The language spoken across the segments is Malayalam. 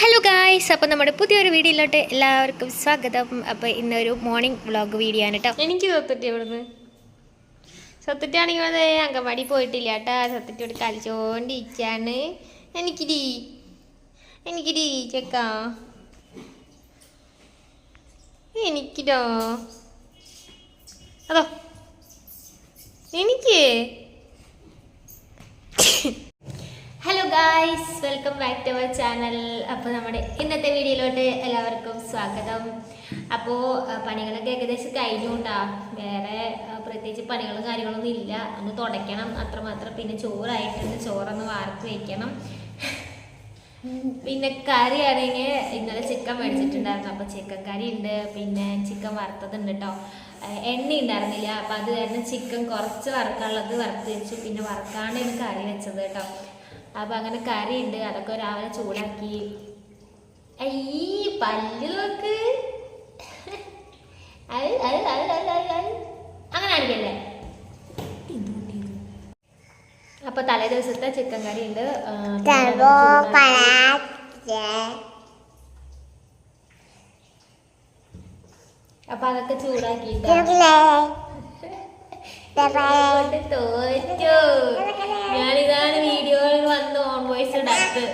ഹലോ ഗായ്സ് അപ്പോൾ നമ്മുടെ പുതിയൊരു വീഡിയോയിലോട്ട് എല്ലാവർക്കും സ്വാഗതം. അപ്പോൾ ഇന്നൊരു മോർണിംഗ് വ്ളോഗ് വീഡിയോ ആണ് കേട്ടോ എനിക്ക് തൊത്തിട്ട് ഇവിടുന്ന് സത്യത്താണെങ്കിൽ അത് അങ്കമാടി പോയിട്ടില്ല കേട്ടോ സത്യത്തോട് കളിച്ചോണ്ടിരിക്കാണ്. എനിക്കിരി എനിക്കിരി ചെക്ക. എനിക്കിടോ. അതോ എനിക്ക് hello guys welcome back to our channel അപ്പോൾ നമ്മുടെ ഇന്നത്തെ വീഡിയോയിലോട്ട് എല്ലാവർക്കും സ്വാഗതം. അപ്പോൾ പണികളൊക്കെ ഏകദേശം കഴിഞ്ഞുകൊണ്ടാ വേറെ പ്രത്യേകിച്ച് പണികളും കാര്യങ്ങളൊന്നും ഇല്ല. ഒന്ന് തുടയ്ക്കണം. അത്രമാത്രം പിന്നെ ചോറായിട്ടുണ്ട്. ചോറൊന്ന് വാർത്ത് വയ്ക്കണം പിന്നെ കറി ആണെങ്കിൽ ഇന്നലെ ചിക്കൻ മേടിച്ചിട്ടുണ്ടായിരുന്നു. അപ്പോൾ ചിക്കൻ കറി ഉണ്ട്. പിന്നെ ചിക്കൻ വറുത്തതുണ്ട് കേട്ടോ എണ്ണ ഉണ്ടായിരുന്നില്ല. അപ്പം അത് കാരണം ചിക്കൻ കുറച്ച് വറുക്കാനുള്ളത് വറുത്ത് വെച്ചു. പിന്നെ വറുക്കാണ്ടാണ് കറി വെച്ചത് കേട്ടോ അപ്പം അങ്ങനെ കറി ഉണ്ട് അതൊക്കെ രാവിലെ ചൂടാക്കി. അയ്യേ പല്ല് നോക്ക്. അങ്ങനെ അടിക്കല്ലേ അപ്പൊ തലേ ദിവസത്തെ ചിക്കൻ കറി ഉണ്ട്. അപ്പൊ അതൊക്കെ ചൂടാക്കിയിട്ട് തോറ്റു. ഞാനിതാണ് വീഡിയോയിൽ വന്ന് ഓൺ വോയിസ് ഇടാത്ത്.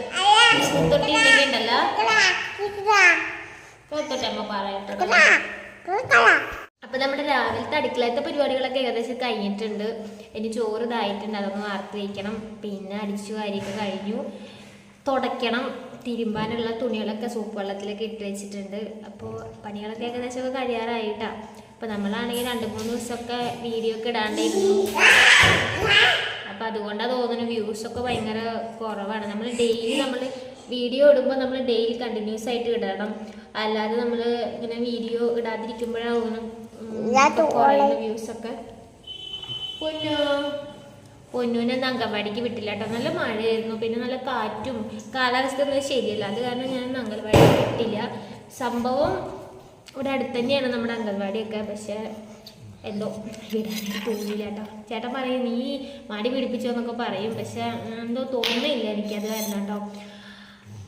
തൊട്ടിട്ടുണ്ടെങ്കിൽ ഉണ്ടല്ലോ തൊട്ടമ്മ പറയട്ടെ. അപ്പൊ നമ്മുടെ രാവിലത്തെ അടുക്കളത്തെ പരിപാടികളൊക്കെ ഏകദേശം കഴിഞ്ഞിട്ടുണ്ട്. ഇനി ചോറ് ഇതായിട്ടുണ്ട് അതൊന്ന് വാർത്ത് വയ്ക്കണം പിന്നെ അടിച്ചു വാരിയൊക്കെ കഴിഞ്ഞു. തുടയ്ക്കണം. തിരുമ്പാനുള്ള തുണികളൊക്കെ സൂപ്പ് വെള്ളത്തിലൊക്കെ ഇട്ട് വെച്ചിട്ടുണ്ട്. അപ്പോൾ പണികളൊക്കെ ഏകദേശമൊക്കെ കഴിയാറായിട്ടാണ് കഴിയാറായിട്ടാ. അപ്പോൾ നമ്മളാണെങ്കിൽ രണ്ട് മൂന്ന് ദിവസമൊക്കെ വീഡിയോ ഒക്കെ ഇടാണ്ടായിരുന്നു. അപ്പോൾ അതുകൊണ്ടാണ് തോന്നുന്നു വ്യൂസ് ഒക്കെ ഭയങ്കര കുറവാണ്. നമ്മൾ ഡെയിലി നമ്മൾ വീഡിയോ ഇടുമ്പോൾ നമ്മൾ ഡെയിലി കണ്ടിന്യൂസ് ആയിട്ട് ഇടണം. അല്ലാതെ നമ്മൾ ഇങ്ങനെ വീഡിയോ ഇടാതിരിക്കുമ്പോഴാണ് തോന്നുന്നു കുറയുന്ന വ്യൂസ് ഒക്കെ. പൊന്നു? പൊന്നുവിനെ ഒന്ന് അംഗൻവാടിക്ക് വിട്ടില്ല കേട്ടോ നല്ല മഴയായിരുന്നു. പിന്നെ നല്ല കാറ്റും കാലാവസ്ഥ ഒന്നും ശരിയല്ല. അത് കാരണം ഞാൻ അംഗൻവാടിക്ക് വിട്ടില്ല. സംഭവം ഇവിടെ അടുത്ത് തന്നെയാണ് നമ്മുടെ അംഗൻവാടിയൊക്കെ. പക്ഷേ എന്തോ തോന്നിയില്ല കേട്ടോ. ചേട്ടൻ പറയും നീ മാടി പിടിപ്പിച്ചോ എന്നൊക്കെ പറയും. പക്ഷെ എന്തോ തോന്നുന്നില്ല എനിക്കത് വരണം കേട്ടോ.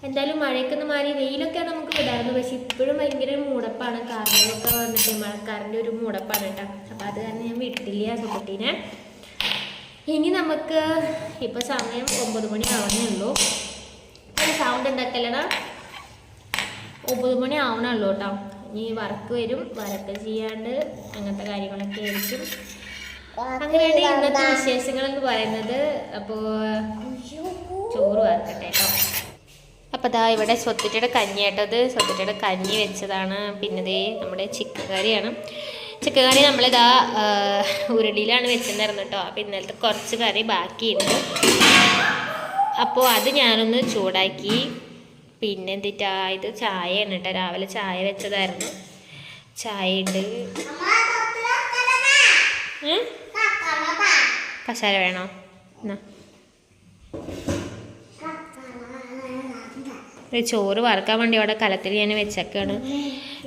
എന്തായാലും മഴയൊക്കെ ഒന്ന് മാറി വെയിലൊക്കെ നമുക്ക് വിടാറുണ്ട് പക്ഷെ ഇപ്പോഴും ഭയങ്കര ഒരു മൂടപ്പാണ്. കാറുകളൊക്കെ വന്നിട്ട് മഴക്കാറിന്റെ ഒരു മൂടപ്പാണ് കേട്ടോ. അപ്പം അത് കാരണം ഞാൻ വിട്ടില്ല സുഹൃത്തിനെ ഇനി നമുക്ക് ഇപ്പം സമയം ഒമ്പത് മണി ആവണേ ഉള്ളൂ. സൗണ്ട് ഉണ്ടാക്കല്ലടാ ഒമ്പത് മണി ആവണുള്ളൂ കേട്ടോ. ഇനി വർക്ക് വരും. വർക്ക് ചെയ്യാണ്ട് അങ്ങനത്തെ കാര്യങ്ങളൊക്കെ ആയിരിക്കും. അങ്ങനെയാണ് ഇന്നത്തെ വിശേഷങ്ങൾ എന്ന് പറയുന്നത്. അപ്പോ ചോറ് വറുക്കട്ടെ കേട്ടോ അപ്പോൾ ദാ ഇവിടെ സ്വത്തിറ്റയുടെ കഞ്ഞി കേട്ടത് സ്വത്തിറ്റയുടെ കഞ്ഞി വെച്ചതാണ്. പിന്നെ ദേ നമ്മുടെ ചിക്കൻ കറിയാണ് ചിക്കൻ കറി നമ്മളിതാ ഉരുളിയിലാണ് വെച്ചിട്ടുണ്ടായിരുന്നു കേട്ടോ അപ്പോൾ ഇന്നലത്തെ കുറച്ച് കറി ബാക്കിയുണ്ട്. അപ്പോൾ അത് ഞാനൊന്ന് ചൂടാക്കി പിന്നെ എന്തിട്ടാ ഇത് ചായയാണ് കേട്ടോ. രാവിലെ ചായ വെച്ചതായിരുന്നു. ചായ ഉണ്ട്? കസാര വേണോ? ചോറ് വറുക്കാൻ വേണ്ടി അവിടെ കലത്തിൽ ഞാൻ വെച്ചേക്കാണ്.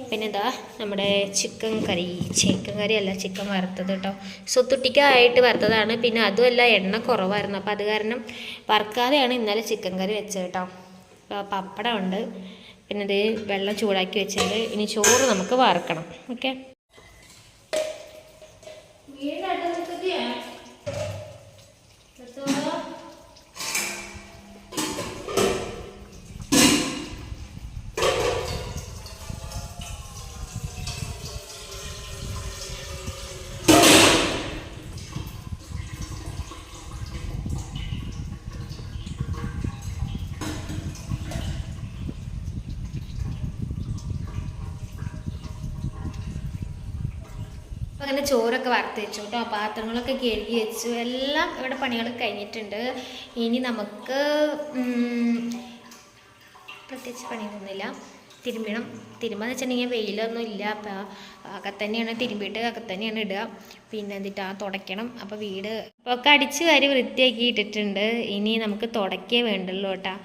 പിന്നെ ഇതാ നമ്മുടെ ചിക്കൻ കറി. ചിക്കൻ കറി അല്ല ചിക്കൻ വറുത്തത് കേട്ടോ. സ്വത്തുട്ടിക്കായിട്ട് വറുത്തതാണ്. പിന്നെ അതുമല്ല എണ്ണ കുറവായിരുന്നു. അപ്പോൾ അത് കാരണം വറുക്കാതെയാണ് ഇന്നലെ ചിക്കൻ കറി വെച്ചത് കേട്ടോ. അപ്പോൾ പപ്പടം ഉണ്ട് പിന്നെ ഇത് വെള്ളം ചൂടാക്കി വെച്ചിട്ടുണ്ട്. ഇനി ചോറ് നമുക്ക് വറുക്കണം. ഓക്കെ? അങ്ങനെ ചോറൊക്കെ വറുത്ത് വെച്ചു കേട്ടോ. പാത്രങ്ങളൊക്കെ കഴുകി വെച്ചു. എല്ലാം ഇവിടെ പണികൾ കഴിഞ്ഞിട്ടുണ്ട്. ഇനി നമുക്ക് പ്രത്യേകിച്ച് പണിയൊന്നുമില്ല. തിരുമ്പണം. തിരുമ്പെന്ന് വെച്ചിട്ടുണ്ടെങ്കിൽ വെയിലൊന്നും ഇല്ല. അപ്പം അകത്തന്നെയാണ് തിരുമ്പിയിട്ട് അകത്തന്നെയാണ് ഇടുക. പിന്നെ എന്നിട്ട് ആ തുടയ്ക്കണം. അപ്പോൾ വീട് അപ്പോൾ ഒക്കെ അടിച്ച് വാരി വൃത്തിയാക്കി ഇട്ടിട്ടുണ്ട്. ഇനി നമുക്ക് തുടക്കേ വേണ്ടല്ലോ കേട്ടോ.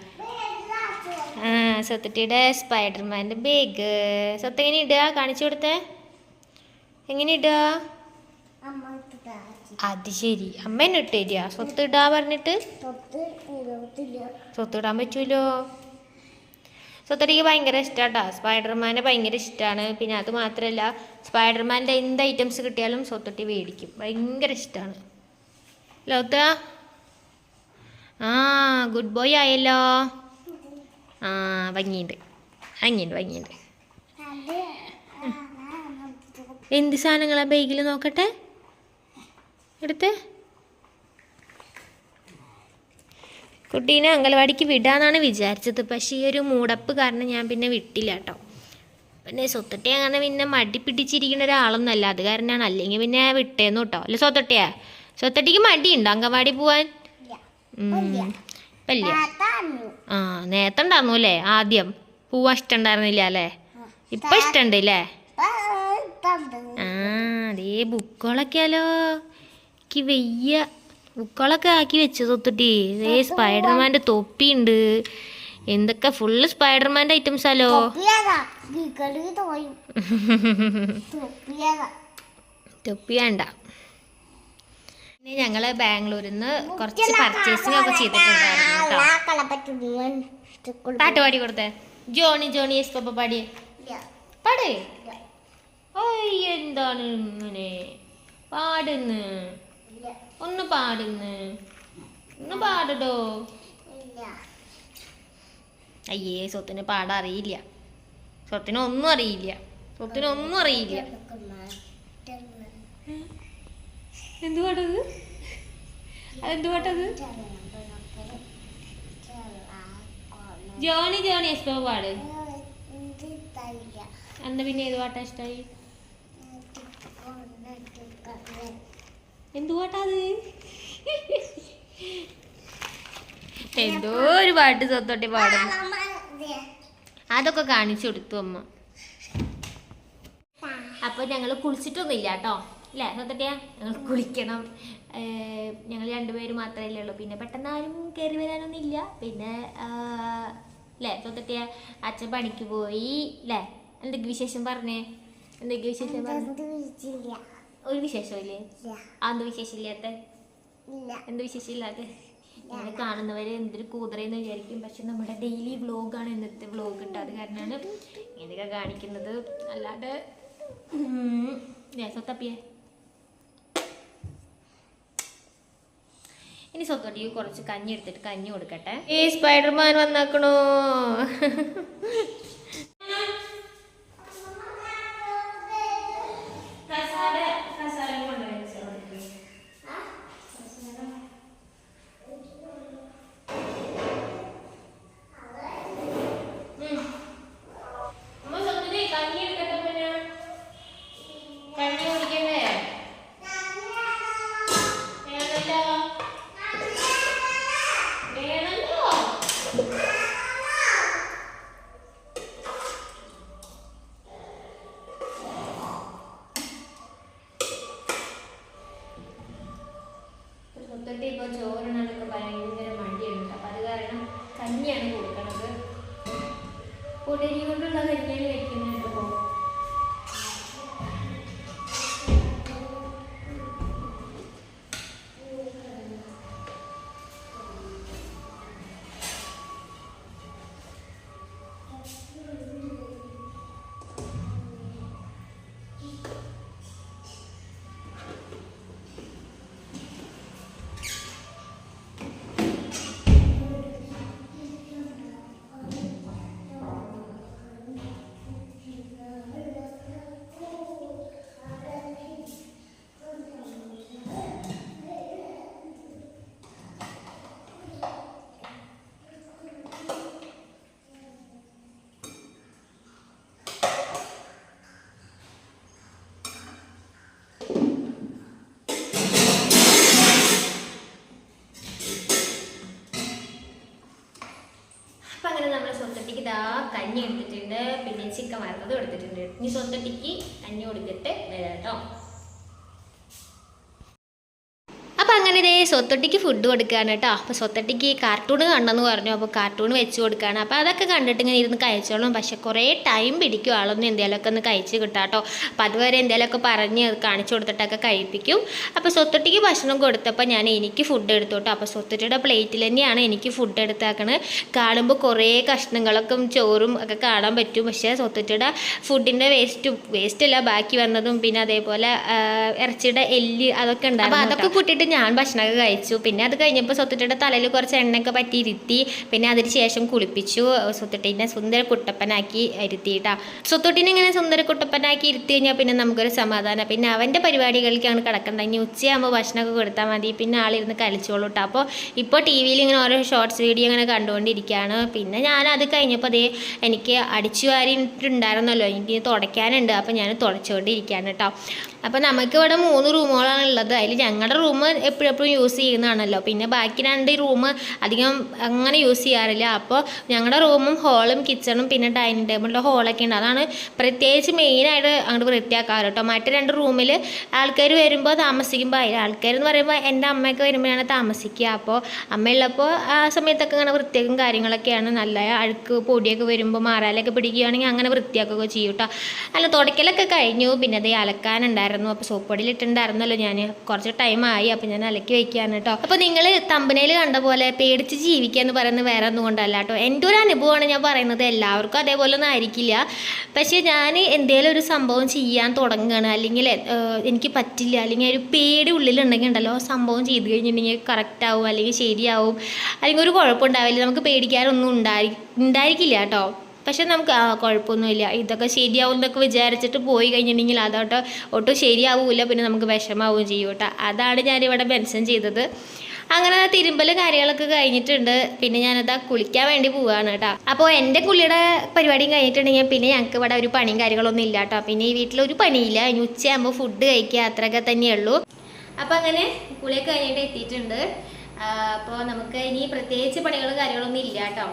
ആ സത്യത്തിയുടെ സ്പൈഡർമാന്റെ ബേഗ് സത്യം ഇനി ഇടുക. കാണിച്ചു കൊടുത്തേ. എങ്ങനെ ഇടുക അത് ശരി. അമ്മ എന്നെ ഇട്ട് തരിക സ്വത്ത് ഇടാ പറഞ്ഞിട്ട്? സ്വത്ത് ഇടാൻ പറ്റൂലോ? സ്വത്തടിക്ക് ഭയങ്കര ഇഷ്ടാട്ടാ. സ്പൈഡർമാനെ ഭയങ്കര ഇഷ്ടമാണ് പിന്നെ അത് മാത്രമല്ല സ്പൈഡർമാന്റെ എന്ത് ഐറ്റംസ് കിട്ടിയാലും സ്വത്തൊട്ടി മേടിക്കും. ഭയങ്കര ഇഷ്ടമാണ് ലോത്ത ആ ഗുഡ് ബോയ് ആയല്ലോ. ആ ഭംഗിയുണ്ട്. ഭംഗിയുണ്ട് ഭംഗിയുണ്ട്. എന്ത് സാധനങ്ങളാ ബൈക്കിൽ നോക്കട്ടെ? എടുത്ത്. കുട്ടീനെ അംഗൻവാടിക്ക് വിടാന്നാണ് വിചാരിച്ചത്. പക്ഷേ ഈ ഒരു മൂടപ്പ് കാരണം ഞാൻ പിന്നെ വിട്ടില്ല കേട്ടോ. പിന്നെ സ്വത്തൊട്ടി അങ്ങനെ പിന്നെ മടി പിടിച്ചിരിക്കുന്ന ഒരാളൊന്നല്ല അത് കാരണമാണ്. അല്ലെങ്കിൽ പിന്നെ വിട്ടേന്നു കേട്ടോ. അല്ല സ്വത്തൊട്ടിയാ സ്വത്തൊട്ടിക്ക് മടിയുണ്ടോ അംഗൻവാടി പോവാൻ? ഉം. ഇപ്പല്ല? ആ നേരത്തെ ഉണ്ടായിരുന്നു അല്ലേ? ആദ്യം. പോവാൻ ഇഷ്ടമുണ്ടായിരുന്നില്ല അല്ലേ? ഇപ്പൊ ഇഷ്ടമുണ്ട് അല്ലേ ആ അതേ ബുക്കുകളൊക്കെയാലോ. എനിക്ക് വയ്യ. ബുക്കുകളൊക്കെ ആക്കി വെച്ചു തൊത്തിട്ടി ഇതേ സ്പൈഡർമാന്റെ തൊപ്പിയുണ്ട്. എന്തൊക്കെ ഫുള്ള് സ്പൈഡർമാന്റെ ഐറ്റംസ് ആലോ. തൊപ്പി വേണ്ട. ഞങ്ങൾ ബാംഗ്ലൂരിൽ നിന്ന് കുറച്ച് പർച്ചേസിംഗ് ഒക്കെ ചെയ്തിട്ടുണ്ടായിരുന്നു കേട്ടോ. പാട്ട് പാടി കൊടുത്തേ. ജോണി ജോണി എസ് പപ്പ പാടി. പാടേ എന്താണ് ഇങ്ങനെ? പാടുന്ന്. ഒന്ന് പാടുന്ന്. ഒന്ന് പാടടോ. അയ്യേ സ്വത്തിന് പാടാൻ അറിയില്ല. സ്വത്തിന് ഒന്നും അറിയില്ല. സ്വത്തിന് ഒന്നും അറിയില്ല. എന്ത് പാട്ടത്? അതെന്ത് പാട്ടത്? ജോണി ജോണി എസ് പപ്പ പാട്. അന്ന് പിന്നെ ഏത് പാട്ടാ ഇഷ്ടമായി എന്ത് പാട്ടാ അത് എന്തോ ഒരു പാട്ട് സ്വത്തോട്ടി പാടുന്നു. അതൊക്കെ കാണിച്ചു കൊടുത്തു അമ്മ. അപ്പൊ ഞങ്ങൾ കുളിച്ചിട്ടൊന്നും ഇല്ല കേട്ടോ. അല്ലേ സ്വത്തോട്ടിയാ ഞങ്ങൾ കുളിക്കണം. ഞങ്ങൾ രണ്ടുപേര് മാത്രമേ ഉള്ളൂ. പിന്നെ പെട്ടെന്ന് ആരും കയറി വരാനൊന്നും ഇല്ല പിന്നെ അല്ലേ സ്വത്തോട്ടിയ അച്ഛൻ പണിക്ക് പോയി. അല്ലേ എന്തൊക്കെ വിശേഷം പറഞ്ഞേ? എന്തൊക്കെ വിശേഷം ഒരു വിശേഷമില്ലേ? അത് വിശേഷമില്ലാത്ത? എന്ത് വിശേഷമില്ലാത്ത? ഞങ്ങൾ കാണുന്നവരെ എന്തൊരു കൂതറയെന്ന് വിചാരിക്കും. പക്ഷെ നമ്മുടെ ഡെയിലി വ്ലോഗാണ് ഇന്നത്തെ വ്ലോഗ് ഉണ്ട് അത് കാരണമാണ് ഇങ്ങനെയൊക്കെ കാണിക്കുന്നത്. അല്ലാണ്ട് സ്വത്തപ്പിയേ? ഇനി സ്വത്തോട്ടിക്ക് കുറച്ച് കഞ്ഞി എടുത്തിട്ട് കഞ്ഞി കൊടുക്കട്ടെ. ഈ സ്പൈഡർമാൻ വന്നാക്കണോ കഞ്ഞി എടുക്കട്ടെ പിന്നെ കഞ്ഞി കുടിക്കണ്ടേ വേണല്ലോ വേണല്ലോ മുത്തട്ടി ഇപ്പോൾ ചോറിനൊക്കെ ഭയങ്കര മടിയുണ്ട് അപ്പം അത് കാരണം കഞ്ഞിയാണ് കൊടുക്കണത് പൊടിയരി കൊണ്ടുള്ള കഞ്ഞിയാണ് വെക്കുന്നുണ്ട് സ്വന്തട്ടിക്ക് ഇതാ കഞ്ഞി എടുത്തിട്ടുണ്ട്. പിന്നെ ചിക്കൻ വറുത്തത് എടുത്തിട്ടുണ്ട്. ഇനി സ്വന്തട്ടിക്ക് കഞ്ഞി കൊടുത്തിട്ട് വരാം കേട്ടോ അപ്പം അങ്ങനെ ദേ സ്വത്തൊട്ടിക്ക് ഫുഡ് കൊടുക്കുകയാണ് കേട്ടോ. അപ്പോൾ സ്വത്തൊട്ടിക്ക് കാർട്ടൂൺ കണ്ടെന്ന് പറഞ്ഞു. അപ്പോൾ കാർട്ടൂൺ വെച്ച് കൊടുക്കുകയാണ് അപ്പോൾ അതൊക്കെ കണ്ടിട്ട് ഇങ്ങനെ ഇരുന്ന് കഴിച്ചോളും. പക്ഷെ കുറേ ടൈം പിടിക്കും ആളൊന്നും എന്തെങ്കിലുമൊക്കെ ഒന്ന് കഴിച്ച് കിട്ടാം കേട്ടോ അപ്പോൾ അതുവരെ എന്തെങ്കിലുമൊക്കെ പറഞ്ഞ് കാണിച്ചു കൊടുത്തിട്ടൊക്കെ കഴിപ്പിക്കും. അപ്പോൾ സ്വത്തൊട്ടിക്ക് ഭക്ഷണം കൊടുത്തപ്പോൾ ഞാൻ എനിക്ക് ഫുഡ് എടുത്തു കേട്ടോ അപ്പോൾ സ്വത്തൊട്ടിയുടെ പ്ലേറ്റിൽ തന്നെയാണ് എനിക്ക് ഫുഡ് എടുത്താക്കണത് കാണുമ്പോൾ കുറേ കഷ്ണങ്ങളൊക്കെ ചോറും ഒക്കെ കാണാൻ പറ്റും. പക്ഷേ സ്വത്തൊട്ടിയുടെ ഫുഡിന്റെ വേസ്റ്റും വേസ്റ്റല്ല ബാക്കി വന്നതും പിന്നെ അതേപോലെ ഇറച്ചിയുടെ എല്ല് അതൊക്കെ ഉണ്ടാകും അപ്പോൾ അതൊക്കെ കൂട്ടിയിട്ട് ഞാൻ ഭക്ഷണമൊക്കെ കഴിച്ചു. പിന്നെ അത് കഴിഞ്ഞപ്പോൾ സ്വത്തുട്ടിയുടെ തലയിൽ കുറച്ച് എണ്ണയൊക്കെ പറ്റി ഇരുത്തി. പിന്നെ അതിന് ശേഷം കുളിപ്പിച്ചു. സ്വത്തുട്ടീനെ സുന്ദര കുട്ടപ്പനാക്കി ഇരുത്തിയിട്ടാ. സ്വത്തുട്ടീനെ ഇങ്ങനെ സുന്ദര കുട്ടപ്പനാക്കി ഇരുത്തി കഴിഞ്ഞാൽ പിന്നെ നമുക്കൊരു സമാധാനം. പിന്നെ അവന്റെ പരിപാടികളിലേക്കാണ് കിടക്കേണ്ടത്. ഇനി ഉച്ചയാകുമ്പോൾ ഭക്ഷണമൊക്കെ കൊടുത്താൽ മതി. പിന്നെ ആളിരുന്ന് കളിച്ചോളൂ കേട്ടോ അപ്പോൾ ഇപ്പോൾ ടി വിയിൽ ഇങ്ങനെ ഓരോ ഷോർട്സ് വീഡിയോ ഇങ്ങനെ കണ്ടുകൊണ്ടിരിക്കുകയാണ് പിന്നെ ഞാൻ അത് കഴിഞ്ഞപ്പോൾ അതേ എനിക്ക് അടിച്ചു വാരിയിട്ടുണ്ടായിരുന്നല്ലോ എനിക്ക് തുടയ്ക്കാനുണ്ട്. അപ്പോൾ ഞാൻ തുടച്ചുകൊണ്ടിരിക്കുകയാണ് കേട്ടോ. അപ്പോൾ നമുക്കിവിടെ മൂന്ന് റൂമുകളാണ് ഉള്ളത്. അതിൽ ഞങ്ങളുടെ റൂം എപ്പോഴെപ്പോഴും യൂസ് ചെയ്യുന്നതാണല്ലോ. പിന്നെ ബാക്കി രണ്ട് റൂം അധികം അങ്ങനെ യൂസ് ചെയ്യാറില്ല. അപ്പോൾ ഞങ്ങളുടെ റൂമും ഹോളും കിച്ചണും പിന്നെ ഡൈനിങ് ടേബിളിന്റെ ഹോളൊക്കെ ഉണ്ട്. അതാണ് പ്രത്യേകിച്ച് മെയിനായിട്ട് അങ്ങോട്ട് വൃത്തിയാക്കാറ് കേട്ടോ മറ്റു രണ്ട് റൂമിൽ ആൾക്കാർ വരുമ്പോൾ താമസിക്കുമ്പോൾ അതിൽ ആൾക്കാരെന്ന് പറയുമ്പോൾ എന്റെ അമ്മയൊക്കെ വരുമ്പോഴാണ് താമസിക്കുക. അപ്പോൾ അമ്മയുള്ളപ്പോൾ ആ സമയത്തൊക്കെ ഇങ്ങനെ വൃത്തിയാക്കും കാര്യങ്ങളൊക്കെയാണ് നല്ല അഴുക്ക് പൊടിയൊക്കെ വരുമ്പോൾ മാറാലൊക്കെ പിടിക്കുകയാണെങ്കിൽ അങ്ങനെ വൃത്തിയാക്കുകയൊക്കെ ചെയ്യും കേട്ടോ അല്ല തുടക്കലൊക്കെ കഴിഞ്ഞു. പിന്നെ അത് അലക്കാനുണ്ടായിരുന്നു. അപ്പോൾ സോപ്പ് പൊടിയിലിട്ടുണ്ടായിരുന്നല്ലോ ഞാൻ കുറച്ച് ടൈമായി അപ്പോൾ ഞാൻ അലക്കി വയ്ക്കുകയാണ് കേട്ടോ. അപ്പോൾ നിങ്ങൾ തമ്പനയിൽ കണ്ട പോലെ പേടിച്ച് ജീവിക്കുക എന്ന് പറയുന്നത് വേറെ ഒന്നും കൊണ്ടല്ല കേട്ടോ. എന്റെ ഒരു അനുഭവമാണ് ഞാൻ പറയുന്നത് എല്ലാവർക്കും അതേപോലെ ഒന്നും ആയിരിക്കില്ല. പക്ഷേ ഞാൻ എന്തെങ്കിലും ഒരു സംഭവം ചെയ്യാൻ തുടങ്ങുകയാണ്. അല്ലെങ്കിൽ എനിക്ക് പറ്റില്ല. അല്ലെങ്കിൽ ഒരു പേടി ഉള്ളിലുണ്ടെങ്കിൽ ഉണ്ടല്ലോ സംഭവം ചെയ്ത് കഴിഞ്ഞിട്ടുണ്ടെങ്കിൽ കറക്റ്റ് ആവും അല്ലെങ്കിൽ ശരിയാവും. അല്ലെങ്കിൽ ഒരു കുഴപ്പമുണ്ടാവില്ല. നമുക്ക് പേടിക്കാനൊന്നും ഉണ്ടായി ഉണ്ടായിരിക്കില്ല കേട്ടോ. പക്ഷെ നമുക്ക് ആ കുഴപ്പമൊന്നുമില്ല. ഇതൊക്കെ ശരിയാവും എന്നൊക്കെ വിചാരിച്ചിട്ട് പോയി കഴിഞ്ഞിട്ടുണ്ടെങ്കിൽ അതോട്ട് ഒട്ടും ശരിയാവില്ല പിന്നെ നമുക്ക് വിഷമാവുകയും ചെയ്യും കേട്ടോ. അതാണ് ഞാനിവിടെ മെൻഷൻ ചെയ്തത്. അങ്ങനെ തിരുമ്പൽ കാര്യങ്ങളൊക്കെ കഴിഞ്ഞിട്ടുണ്ട്. പിന്നെ ഞാനതാ കുളിക്കാൻ വേണ്ടി പോവുകയാണ് കേട്ടോ. അപ്പോൾ എന്റെ കുളിയുടെ പരിപാടിയും കഴിഞ്ഞിട്ടുണ്ടെങ്കിൽ പിന്നെ ഞങ്ങൾക്ക് ഇവിടെ ഒരു പണിയും കാര്യങ്ങളൊന്നും ഇല്ല കേട്ടോ. പിന്നെ ഈ വീട്ടിൽ ഒരു പണിയില്ല. ഇനി ഉച്ചയാകുമ്പോൾ ഫുഡ് കഴിക്കുക. അത്രയൊക്കെ തന്നെയുള്ളൂ അപ്പോൾ അങ്ങനെ കുളിയൊക്കെ കഴിഞ്ഞിട്ട് എത്തിയിട്ടുണ്ട്. അപ്പോൾ നമുക്ക് ഇനി പ്രത്യേകിച്ച് പണികളും കാര്യങ്ങളൊന്നും ഇല്ല കേട്ടോ.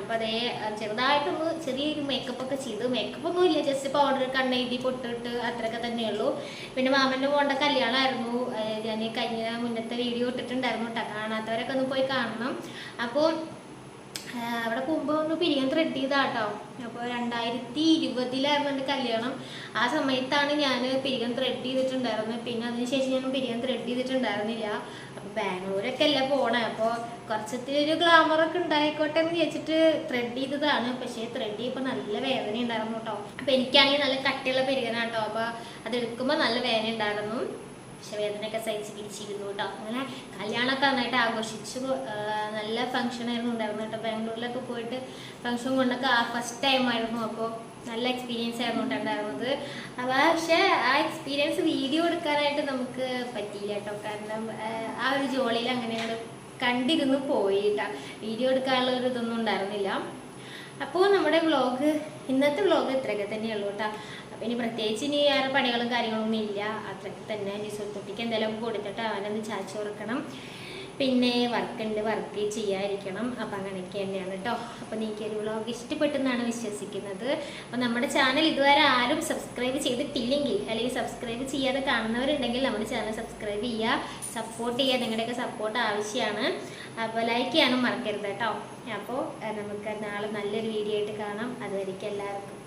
അപ്പോൾ അതേ ചെറുതായിട്ടൊന്ന് ചെറിയൊരു മേക്കപ്പ് ഒക്കെ ചെയ്തു. മേക്കപ്പ് ഒന്നും ഇല്ല ജസ്റ്റ് പൗഡർ കണ്ണെഴുതി പൊട്ടിട്ട് അത്രയൊക്കെ തന്നെയുള്ളൂ. പിന്നെ മാമന്റെ പോകേണ്ട കല്യാണമായിരുന്നു ഞാൻ കഴിഞ്ഞ മുന്നത്തെ വീഡിയോ ഇട്ടിട്ടുണ്ടായിരുന്നു കേട്ടോ കാണാത്തവരൊക്കെ ഒന്ന് പോയി കാണണം. അപ്പോൾ അവിടെ പോകുമ്പോൾ ഒന്ന് പിരിയാൻ ത്രെഡ് ചെയ്താട്ടോ. അപ്പോൾ രണ്ടായിരത്തി ഇരുപതിലായിരുന്നു എന്റെ കല്യാണം. ആ സമയത്താണ് ഞാൻ പിരിയാൻ ത്രെഡ് ചെയ്തിട്ടുണ്ടായിരുന്നത്. പിന്നെ അതിനുശേഷം ഞാൻ പിരിയാൻ ത്രെഡ് ചെയ്തിട്ടുണ്ടായിരുന്നില്ല. അപ്പോൾ ബാംഗ്ലൂരൊക്കെ അല്ലേ പോണേ? അപ്പോൾ കുറച്ചത്തിൽ ഒരു ഗ്ലാമറൊക്കെ ഉണ്ടായിക്കോട്ടെ എന്ന് വിചാരിച്ചിട്ട് ത്രെഡ് ചെയ്തതാണ്. പക്ഷേ ത്രെഡ് ചെയ്യപ്പോൾ നല്ല വേദന ഉണ്ടായിരുന്നു കേട്ടോ. അപ്പോൾ എനിക്കാണെങ്കിൽ നല്ല കട്ടിയുള്ള പിരികനാട്ടോ അപ്പോൾ അത് എടുക്കുമ്പോൾ നല്ല വേദന ഉണ്ടായിരുന്നു പക്ഷെ വേദനയൊക്കെ സഹിച്ച് പിരിച്ചിരുന്നു കേട്ടോ. അങ്ങനെ കല്യാണമൊക്കെ നന്നായിട്ട് ആഘോഷിച്ചു. നല്ല ഫംഗ്ഷൻ ആയിരുന്നു ഉണ്ടായിരുന്നു കേട്ടോ. ബാംഗ്ലൂരിലൊക്കെ പോയിട്ട് ഫംഗ്ഷൻ കൊണ്ടൊക്കെ ആ ഫസ്റ്റ് ടൈം ആയിരുന്നു. അപ്പോൾ നല്ല എക്സ്പീരിയൻസ് ആയിരുന്നു ഉണ്ടായിരുന്നത്. പക്ഷേ ആ എക്സ്പീരിയൻസ് വീഡിയോ എടുക്കാനായിട്ട് നമുക്ക് പറ്റിയില്ല കേട്ടോ. കാരണം ആ, ഒരു ജോളിയിൽ അങ്ങനെ കണ്ടിരുന്നു പോയിട്ടാ വീഡിയോ എടുക്കാനുള്ള ഒരു ഇതൊന്നും ഉണ്ടായിരുന്നില്ല. അപ്പോൾ നമ്മുടെ വ്ളോഗ് ഇന്നത്തെ വ്ളോഗ് ഇത്രയൊക്കെ തന്നെയുള്ളൂ കേട്ടോ. അപ്പോൾ ഇനി പ്രത്യേകിച്ച് ഇനി വേറെ പണികളും കാര്യങ്ങളൊന്നും ഇല്ല. അത്രയ്ക്ക് തന്നെ നിസുൽക്കുട്ടിക്ക് എന്തെങ്കിലും കൊടുത്തിട്ട് അവനൊന്ന് ചാച്ചു കൊടുക്കണം. പിന്നെ വർക്ക് ഉണ്ട് വർക്ക് ചെയ്യാതിരിക്കണം. അപ്പം അങ്ങനെയൊക്കെ തന്നെയാണ് കേട്ടോ അപ്പോൾ നിങ്ങൾക്ക് ഒരു വ്ളോഗ് ഇഷ്ടപ്പെട്ടെന്നാണ് വിശ്വസിക്കുന്നത്. അപ്പോൾ നമ്മുടെ ചാനൽ ഇതുവരെ ആരും സബ്സ്ക്രൈബ് ചെയ്തിട്ടില്ലെങ്കിൽ അല്ലെങ്കിൽ സബ്സ്ക്രൈബ് ചെയ്യാതെ കാണുന്നവരുണ്ടെങ്കിൽ നമ്മുടെ ചാനൽ സബ്സ്ക്രൈബ് ചെയ്യുക. സപ്പോർട്ട് ചെയ്യുക നിങ്ങളുടെയൊക്കെ സപ്പോർട്ട് ആവശ്യമാണ്. അപ്പോൾ ലൈക്ക് ചെയ്യാനും മറക്കരുത് കേട്ടോ അപ്പോൾ നമുക്ക് നാളെ നല്ലൊരു വീഡിയോ ആയിട്ട് കാണാം. അതുവരെയ്ക്കും എല്ലാവർക്കും.